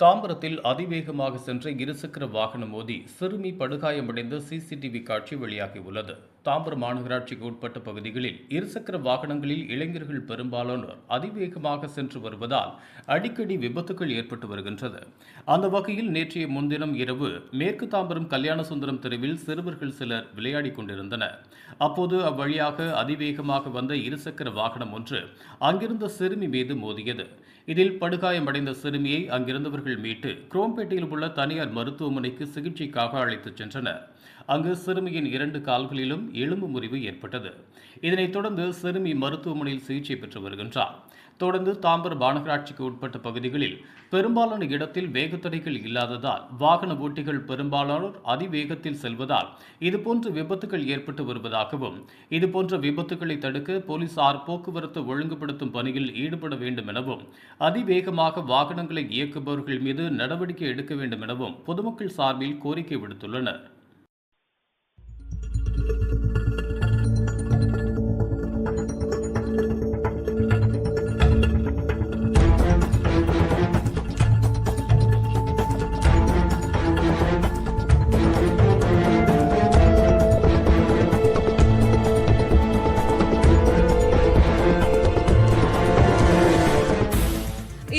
தாம்பரத்தில் அதிவேகமாக சென்ற இருசக்கர வாகனம் மோதி சிறுமி படுகாயமடைந்த சிசிடிவி காட்சி வெளியாகியுள்ளது. தாம்பரம் மாநகராட்சிக்கு உட்பட்ட பகுதிகளில் இருசக்கர வாகனங்களில் இளைஞர்கள் பெரும்பாலானோர் அதிவேகமாக சென்று வருவதால் அடிக்கடி விபத்துகள் ஏற்பட்டு வருகின்றது. அந்த வகையில் நேற்றைய முன்தினம் இரவு மேற்கு தாம்பரம் கல்யாணசுந்தரம் தெருவில் சிறுவர்கள் சிலர் விளையாடிக் கொண்டிருந்தனர். அப்போது அவ்வழியாக அதிவேகமாக வந்த இருசக்கர வாகனம் ஒன்று அங்கிருந்த சிறுமி மீது மோதியது. இதில் படுகாயமடைந்த சிறுமியை அங்கிருந்தவர்கள் மீட்டு குரோம்பேட்டையில் உள்ள தனியார் மருத்துவமனைக்கு சிகிச்சைக்காக அழைத்துச் சென்றனர். அங்கு சிறுமியின் இரண்டு கால்களிலும் எலும்பு முறிவு ஏற்பட்டது. இதனைத் தொடர்ந்து சிறுமி மருத்துவமனையில் சிகிச்சை பெற்று வருகின்றார். தொடர்ந்து தாம்பரம் மாநகராட்சிக்கு உட்பட்ட பகுதிகளில் பெரும்பாலான இடத்தில் வேகத்தடைகள் இல்லாததால் வாகன ஓட்டிகள் பெரும்பாலானோர் அதிவேகத்தில் செல்வதால் இதுபோன்ற விபத்துகள் ஏற்பட்டு வருவதாகவும் இதுபோன்ற விபத்துகளை தடுக்க போலீசார் போக்குவரத்து ஒழுங்குபடுத்தும் பணியில் ஈடுபட வேண்டும் எனவும் அதிவேகமாக வாகனங்களை இயக்குபவர்கள் மீது நடவடிக்கை எடுக்க வேண்டும் எனவும் பொதுமக்கள் சார்பில் கோரிக்கை விடுத்துள்ளனர்.